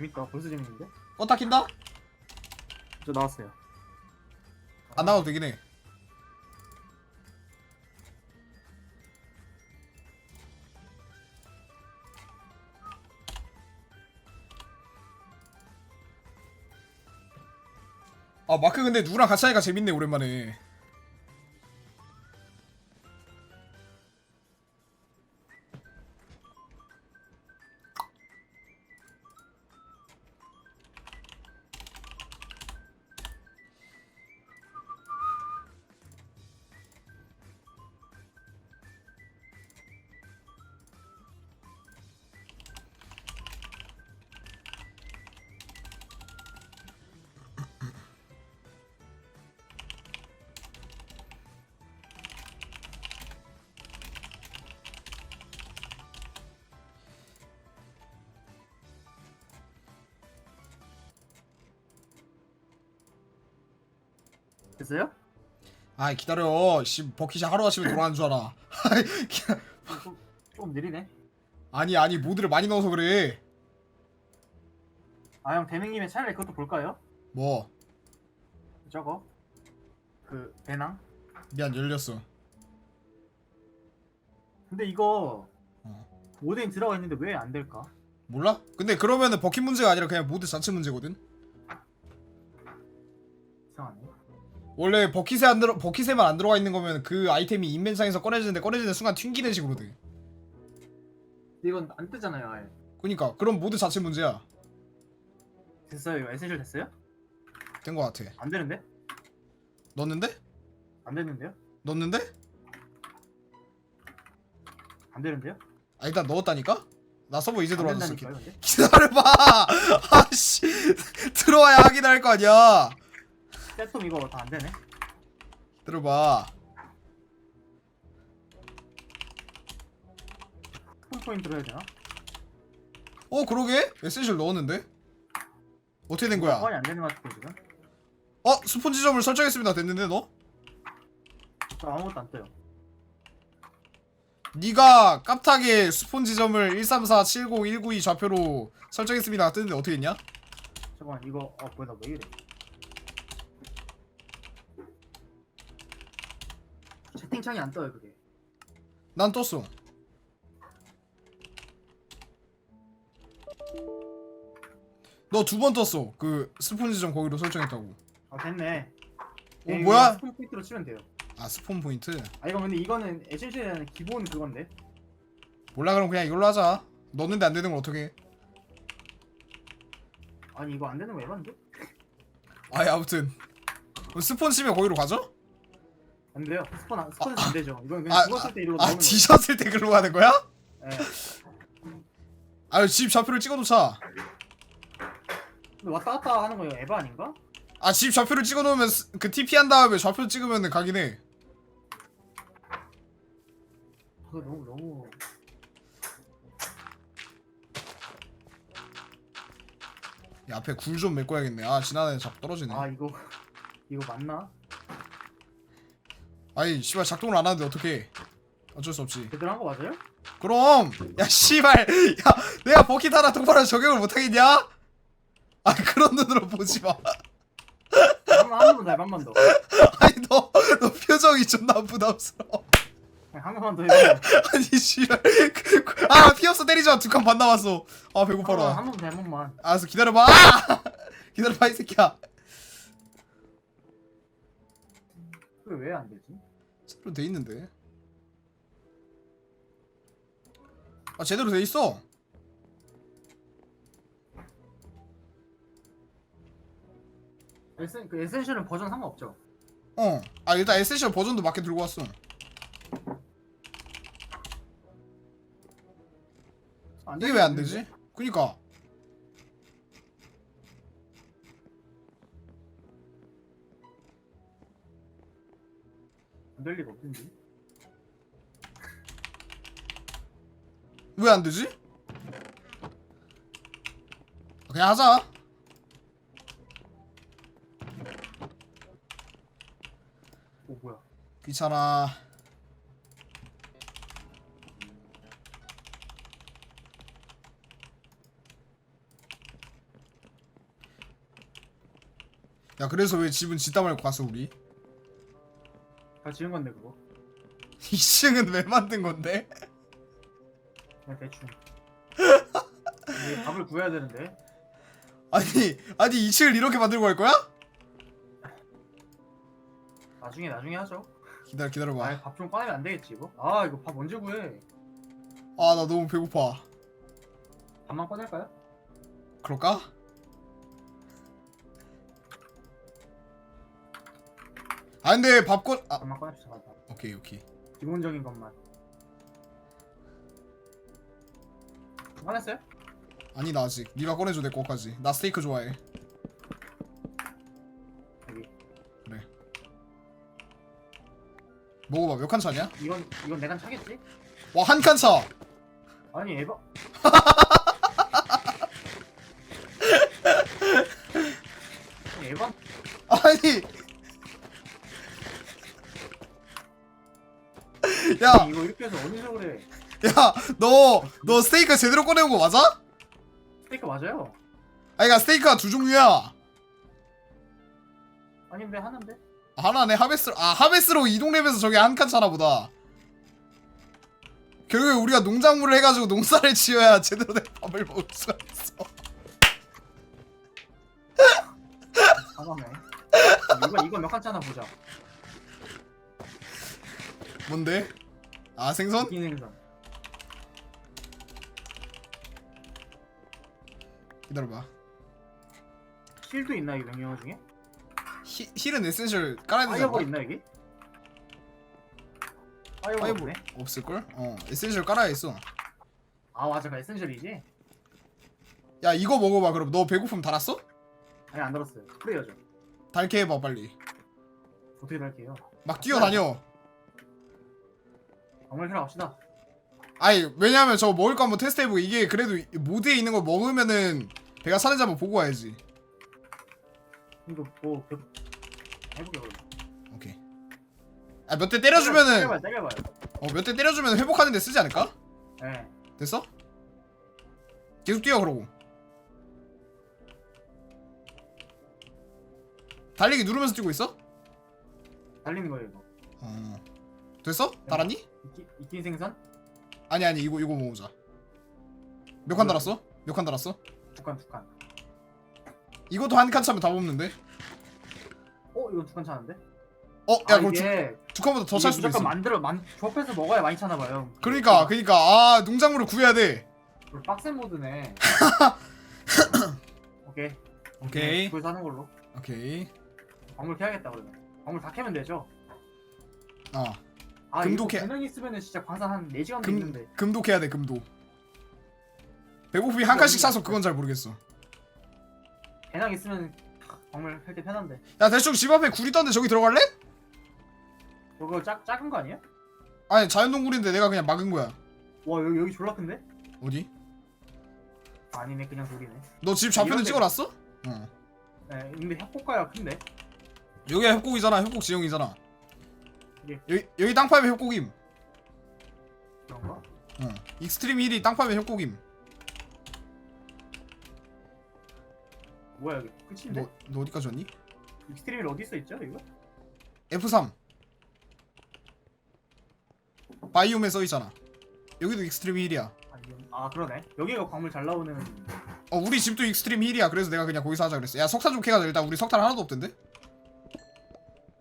재밌다. 벌써 재밌는데? 껐다 킨다? 저 나왔어요. 안 나가도 되긴 해. 아 마크 근데 누구랑 같이 하니까 재밌네 오랜만에. 됐어요? 아 기다려. 씨 버킷이 하루 아침에 돌아가는 줄 알아. 좀, 좀 느리네. 아니 아니 모드를 많이 넣어서 그래. 아 형 대명님의 차라리 그것도 볼까요? 뭐 저거 그 배낭. 미안 열렸어. 근데 이거 어. 모드인 들어가 있는데 왜 안 될까? 몰라? 근데 그러면은 버킷 문제가 아니라 그냥 모드 자체 문제거든. 이상하네. 원래 버킷에 안 들어 버킷에만 안 들어가 있는 거면 그 아이템이 인벤상에서 꺼내지는데 꺼내지는 순간 튕기는 식으로 돼. 이건 안 뜨잖아요. 아예. 그니까 그럼 모드 자체 문제야. 됐어요. 이거 에센셜 됐어요? 된 거 같아. 안 되는데? 넣었는데? 안 되는데요? 넣었는데? 안 되는데요? 아 일단 넣었다니까? 나 서버 이제 안 들어왔어. 된다니까요, 근데? 기다려봐. 아씨 들어와야 확인할 거 아니야. 세톰 이거 다 안 되네. 들어봐. 스폰 포인트로 해야 되나? 어 그러게? 에센셜 넣었는데? 어떻게 된 거야? 안 되는 것 같아 지금. 어 스폰지 점을 설정했습니다. 됐는데 너? 저 아무것도 안 떠요. 네가 깝타게 스폰 지 점을 134 70 192 좌표로 설정했습니다. 뜨는데 어떻게 했냐? 잠깐만 이거 아 뭐야 나왜 이래? 채팅창이 안 떠요 그게. 난 떴어. 너 두 번 떴어. 그 스폰 지 점 거기로 설정했다고. 아 됐네. 어, 예, 뭐야? 스폰 포인트로 치면 돼요. 아 스폰 포인트. 아 이거 근데 이거는 에센셜에는 기본 그건데. 몰라 그럼 그냥 이걸로 하자. 넣었는데 안 되는 걸 어떻게? 아니 이거 안 되는 거 에반데? 아예 아무튼 그럼 스폰 치면 거기로 가죠? 안 돼요. 스폰 안 스폰은 안 되죠. 이건 그냥 아, 죽었을 때 이러고 아 나오는 거예요. 뒤졌을 때 글로 가는 거야? 예. 아유 집 좌표를 찍어놓자. 근데 왔다 갔다 하는 거 이거 에바 아닌가? 아 집 좌표를 찍어놓으면 스- 그 TP 한 다음에 좌표 찍으면 가긴 해. 그거 너무 너무 야, 앞에 굴 좀 메꿔야겠네. 아 지나다니 자꾸 떨어지네. 아 이거 이거 맞나? 아니 씨발 작동을 안 하는데 어떻게? 어쩔 수 없지. 제대로 한 거 맞아요? 그럼 야 씨발 야 내가 버킷 하나 똑바로 적용을 못하겠냐? 아 그런 눈으로 보지 마. 한번 더, 해, 한번 더. 아니 너 너 표정이 존나 부담스러워. 그냥 한 번만 더 해봐. 아니 씨발 그- 그- 아 피었어 때리지 마. 두 칸 반 남았어. 아 배고파라. 한번 더, 해, 한 번만. 알았어 기다려봐. 아! 기다려봐 이 새끼야. 왜 안 되지? 제대로 돼 있는데. 아 제대로 돼 있어. 에센 그 에센셜은 버전 상관없죠. 어. 아 일단 에센셜 버전도 맞게 들고 왔어. 안 이게 왜 안 되지? 그니까 안될 리가 없는데. 왜 안 되지? 그냥 하자. 오 뭐야? 귀찮아. 야 그래서 왜 집은 짓다 말고 갔어 우리? 다 지은 건데 그거 2층은 왜 만든 건데? 그냥 대충 이제 밥을 구해야 되는데 아니 아니 2층을 이렇게 만들고 갈 거야? 나중에 나중에 하죠 기다려 기다려봐 아예 밥좀 꺼내면 안 되겠지 이거? 아 이거 밥 언제 구해 아 나 너무 배고파 밥만 꺼낼까요? 그럴까? 아 근데 밥꽃 아 밥만 꺼냅시다 밥. 오케이 오케이 기본적인 것만 꺼냈어요? 아니 나 아직 네가 꺼내줘 내 거까지 나 스테이크 좋아해 여기 먹어봐 몇 칸 차냐? 이건 이건 내가 차겠지? 와 한 칸 차! 아니 에바 해서 어디서 그래 야, 너, 너 스테이크 제대로 꺼내온 거 맞아? 스테이크 맞아요 아니, 그니까 스테이크가 두 종류야. 아닌데 하는데 하나네, 하베스로, 아, 하베스로 이동 랩에서 저게 한 칸 차나 보다. 결국에 우리가 농작물을 해가지고 농사를 지어야 제대로 된 밥을 먹을 수가 있어. 잠깐만 이거 이거 몇칸 차나 보자 뭔데? 아, 생선? 기능선 기다려봐. 실도 있나 이 명령어 중에? 히, 힐은 에센셜 깔아야 되지 파이어볼 않나? 있나 여기? 파이어볼 파이볼 없네 없을걸? 어, 에센셜 깔아야 있어. 아 맞아 그 에센셜이지? 야, 이거 먹어봐. 그럼 너 배고픔 달았어? 아니 안 들었어요 프레이어죠 달게 해봐, 빨리. 어떻게 달게요 막 뛰어다녀. 정말 해러 갑시다 아니 왜냐면 저거 먹을 거 한번 테스트 해보고 이게 그래도 이 모드에 있는 거 먹으면은 배가 사는지 한번 보고 와야지 이거 뭐 그... 해보게 그럼 오케이 아 몇 대 때려주면은 때려봐요 때려봐요 어 몇 대 때려주면 회복하는데 쓰지 않을까? 네 됐어? 계속 뛰어 그러고 달리기 누르면서 뛰고 있어? 달리는 거예요 이거 어 됐어? 달았니? 이끼, 이끼 생선? 아니 아니 이거 이거 모으자 몇 칸 달았어? 몇 칸 달았어? 두 칸 두 칸 이것도 한 칸 차면 다 뽑는데 어? 이거 두 칸 차는데? 어? 야 아 그럼 두, 이게 두 칸보다 더 찰 수도 무조건 있어 만들어 만 조합해서 먹어야 많이 차나 봐요 그러니까 그러니까 아 농작물을 구해야 돼 이거 빡센 모드네 오케이 오케이 그래서 하는 걸로 오케이 광물 캐야겠다 그러면 광물 다 캐면 되죠? 어 아 이거 캐- 분명 있으면은 진짜 광산 한 4시간도 금, 있는데 금도 캐야 돼 금도 배고픔이 한 칸씩 차서 그건 잘 모르겠어 배낭 있으면 광물 캘때 편한데 야 대충 집 앞에 굴 있던데 저기 들어갈래? 저거 작, 작은 거 아니야? 아니 자연동굴인데 내가 그냥 막은 거야 와 여기 여기 졸라 큰데? 어디? 아니네 그냥 돌이네 너 집 좌표는 이런데- 찍어놨어? 어 네 근데 협곡가야 큰데? 여기가 협곡이잖아 협곡 지형이잖아 예. 여기, 여기 땅 파면 협곡임. 그런가? 어 익스트림 힐이 땅 파면 협곡임. 뭐야 여기 끝인데? 너, 너 어디까지 왔니? 익스트림이 어디 써 있죠 이거? F3 바이옴에 써 있잖아. 여기도 익스트림 힐이야. 아니, 아 그러네. 여기가 광물 잘 나오는. 어 우리 집도 익스트림 힐이야. 그래서 내가 그냥 거기서 하자 그랬어. 야 석탄 좀 캐가자. 일단 우리 석탄 하나도 없던데?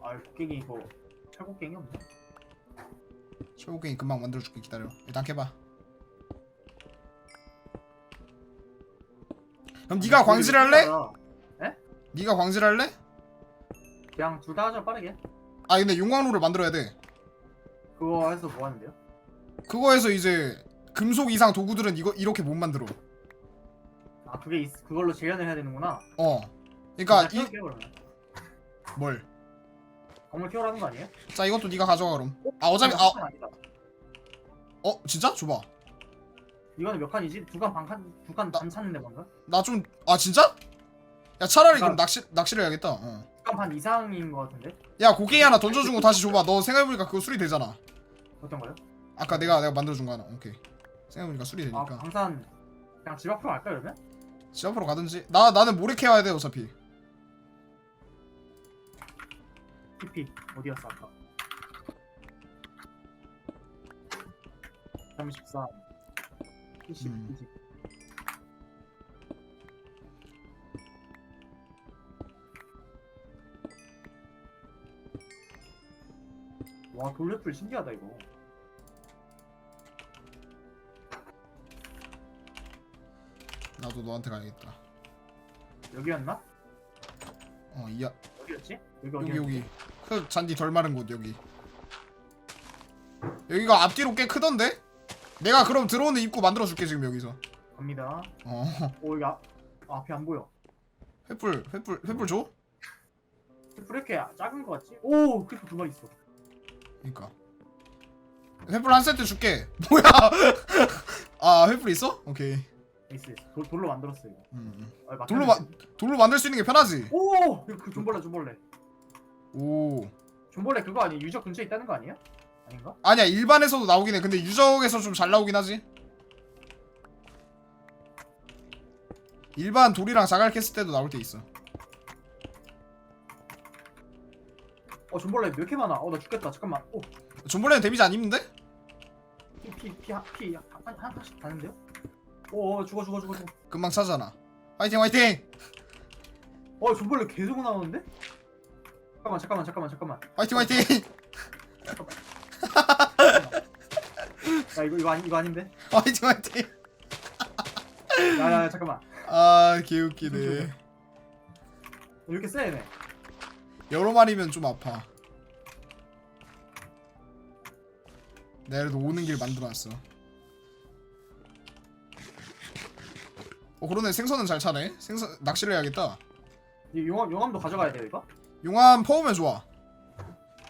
아 곡괭이 이거 철곡괭이 없네. 철곡갱이 금방 만들어줄게 기다려. 일단 캐봐. 그럼 네가 광질 할래? 네가 광질 할래? 그냥 둘 다 하자 빠르게. 아 근데 용광로를 만들어야 돼. 그거 해서 뭐 하는데요? 그거 해서 이제 금속 이상 도구들은 이거 이렇게 못 만들어. 아 그게 있, 그걸로 재현을 해야 되는구나. 어. 그러니까 자, 이 뭘? 광물 키우라는 거 아니에요? 자 이것도 네가 가져가 그럼 아 어차피 아, 칸 아니다. 어 진짜? 줘봐 이거는 몇 칸이지? 두 칸 반칸 두칸 나- 반 찼는데 방금? 나좀 아 진짜? 야 차라리 그럼 낚시 낚시를 해야겠다 어. 두칸 반 이상인 거 같은데? 야 고갱이 하나 던져준 거 다시 줘봐 너 생각해보니까 그거 수리 되잖아 어떤 거요? 아까 내가 내가 만들어준 거 하나 오케이 생각해보니까 수리 아 되니까 광산 그냥 집 앞으로 갈까 그러면? 집 앞으로 가든지 나 나는 모래 캐 와야 돼 어차피 TP 어디였어 아까 34 20 음. 20 와 돌레풀 신기하다 이거 나도 너한테 가야겠다. 여기였나? 어 이야 어디였지? 여기 여기? 여기 흙 잔디 덜 마른 곳 여기. 여기가 앞뒤로 꽤 크던데? 내가 그럼 들어오는 입구 만들어 줄게 지금 여기서. 갑니다 어 오 여기 앞, 아, 앞이 안 보여 횃불 횃불 횃불 줘? 브레이크 작은 거 같지? 오 크리퍼 두 마리 있어 그니까 횃불 한 세트 줄게 뭐야 아 횃불 있어? 오케이 에이스 에이스 돌, 돌로 만들었어 이거 음, 음. 아. 돌로 마- 돌로 만들 수 있는 게 편하지 오! 이거 그 존벌레 존벌레 오 존벌레 그거 아니야? 유적 근처에 있다는 거 아니야? 아닌가? 아니야 일반에서도 나오긴 해 근데 유적에서 좀 잘 나오긴 하지 일반 돌이랑 자갈 캤을 때도 나올 때 있어 어 존벌레 왜 이렇게 많아? 어 나 죽겠다 잠깐만 오 존벌레는 데미지 안 입는데? 피피피피 한 하나씩 다는데요? 오 어, 죽어 죽어 죽어 죽어 금방 차잖아 화이팅 화이팅 어 존벌레 계속 나오는데? 잠깐만 잠깐만 잠깐만 잠깐만. 화이팅 화이팅! 야 이거 이거 아니 이거 아닌데? 화이팅 화이팅! 야야 잠깐만. 아 개웃기네. 이렇게 세 얘네. 여러 마리면 좀 아파. 내가 그래도 오는 길 만들어놨어. 어 그러네. 생선은 잘 차네. 생선 낚시를 해야겠다. 이 용암 용암도 가져가야 돼요 이거? 용암 퍼오면 좋아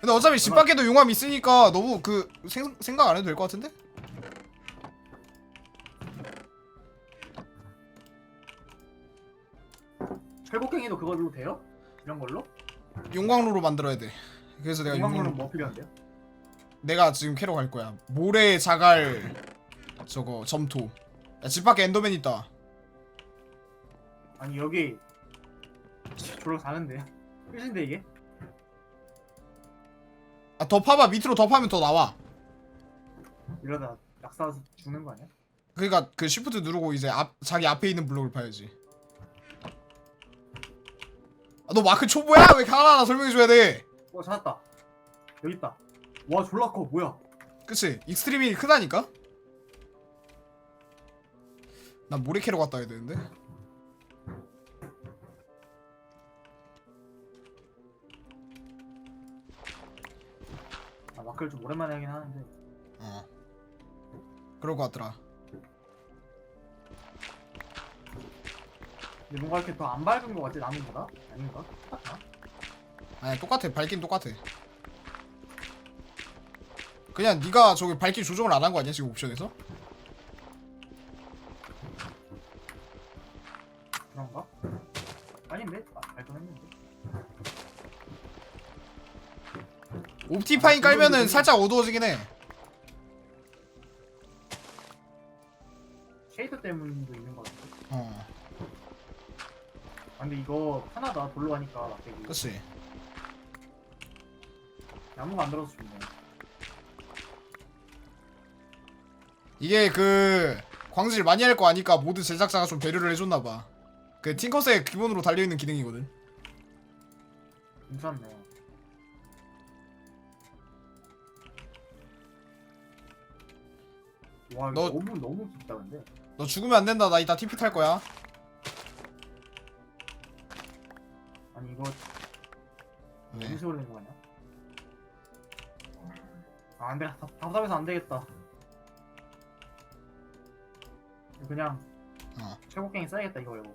근데 어차피 집 밖에도 용암 있으니까 너무 그 생, 생각 안 해도 될 것 같은데? 철곡갱이도 그걸로 돼요? 이런 걸로? 용광로로 만들어야 돼 그래서 내가 용광로는 용광로 뭐 필요한데요? 내가 지금 캐러 갈 거야 모래 자갈 저거 점토 야 집 밖에 엔더맨 있다 아니 여기 졸라 사는데 끝인데 이게? 아 더 파봐 밑으로 더 파면 더 나와 이러다 낙사해서 죽는 거 아니야? 그러니까 그 쉬프트 누르고 이제 앞 자기 앞에 있는 블록을 파야지. 아, 너 마크 초보야? 왜 하나하나 설명해 줘야 돼? 어 찾았다 여기 있다 와 졸라 커 뭐야 그치? 익스트림이 크다니까? 난 모래 캐러 갔다 와야 되는데. 아 마크를 좀 오랜만에 하긴 하는데 어. 그럴 것 같더라. 근데 뭔가 이렇게 더 안 밝은 거 같지 나무보다? 아닌가? 아니 똑같아. 밝긴 똑같아. 그냥 네가 저기 밝기 조정을 안 한 거 아니야 지금 옵션에서? 그런가? 아닌데? 아, 옵티파인 깔면은 살짝 어두워지긴 해. 쉐이더 때문도 있는 거 같아 어. 아, 근데 이거 하나다 돌로 하니까 막대기 그치. 나무가 안 들어서 좋네 이게 그 광질 많이 할 거 아니까 모든 제작자가 좀 배려를 해줬나 봐. 그 팅커스의 기본으로 달려 있는 기능이거든. 괜찮네 와 너- 너무 너무 깊다 근데 너 죽으면 안 된다. 나 이따 TP 탈 거야. 아니 이거 왜? 무슨 소리 내는 거 아니야? 아 안 돼 답- 답답해서 안 되겠다 그냥 어. 최고갱이 써야겠다 이거 이거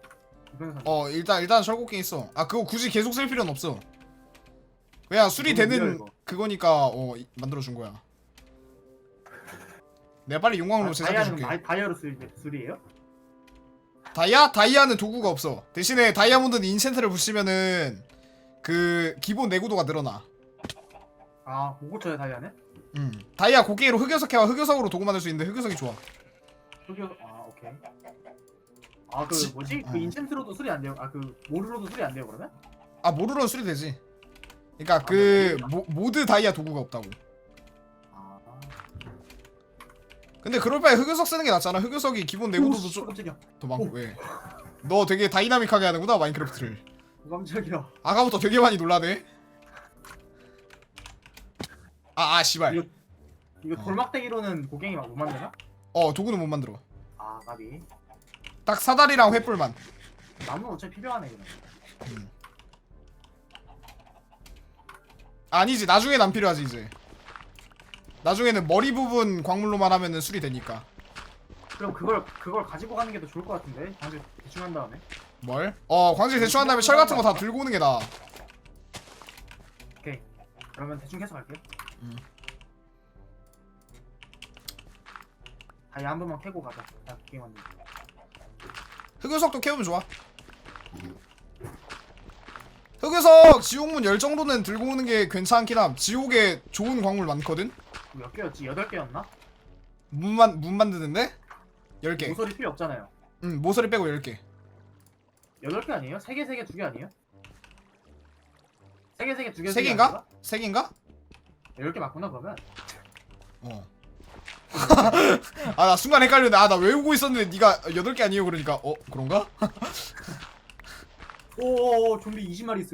어 일단 일단 철곡갱 있어. 아 그거 굳이 계속 쓸 필요는 없어. 그냥 수리 너무 되는 느려, 이거. 그거니까 어 이- 만들어 준 거야. 내가 빨리 용광로 제작해 다이아는. 다이, 다이아로 수리, 수리예요? 다이아? 다이아는 도구가 없어. 대신에 다이아몬드는 인챈트를 붙이면은 그 기본 내구도가 늘어나. 아 고고쳐요 다이아는? 음. 다이아 곡괭이로 흑요석 해와 흑요석으로 도구 만들 수 있는데 흑요석이 좋아. 흑요 아 오케이 아 그 지- 뭐지? 어. 그 인챈트로도 수리 안 돼요? 아 그 모르로도 수리 안 돼요 그러면? 아 모르론 수리 되지. 그러니까 그 모, 모드 다이아 도구가 없다고. 근데 그럴 바에 흑요석 쓰는 게 낫잖아. 흑요석이 기본 내구도도 오, 좀 깜짝이야. 더 많고 왜? 너 되게 다이나믹하게 하는구나 마인크래프트를. 오, 깜짝이야. 아까부터 되게 많이 놀라네. 아, 아, 씨발. 이거 이거 어. 돌막대기로는 고갱이 막못 만드나? 어, 도구는 못 만들어. 아 나비. 딱 사다리랑 횃불만. 나무는 어차피 필요하네 그럼. 아니지, 나중엔 안 필요하지 이제. 나중에는 머리 부분 광물로만 하면은 수리 되니까. 그럼 그걸 그걸 가지고 가는 게 더 좋을 것 같은데. 방금 대충 한 다음에. 뭘? 어, 광질 대충 한 다음에 철 같은 거 다 들고 오는 게 나아. 오케이. 그러면 대충 해서 갈게요. 음. 다이 한 번만 캐고 가자. 나 게임 왔는데. 흑요석도 캐우면 좋아. 흑요석 지옥문 열 정도는 들고 오는 게 괜찮긴 함. 지옥에 좋은 광물 많거든. 몇 개였지? 여덟 개였나? 문만 문 만드는데 10개. 모서리 필요 없잖아요. 응, 모서리 빼고 10개. 여덟 개 아니에요? 세 개, 세 개, 두 개 아니에요? 세 개, 세 개, 두 개, 세 개인가? 세 개인가? 여덟 개 맞구나 그러면. 어. 아, 나 순간 헷갈렸네. 아, 나 외우고 있었는데 네가 8개 아니에요 그러니까 어, 그런가? 오오오 좀비 20마리 있어요.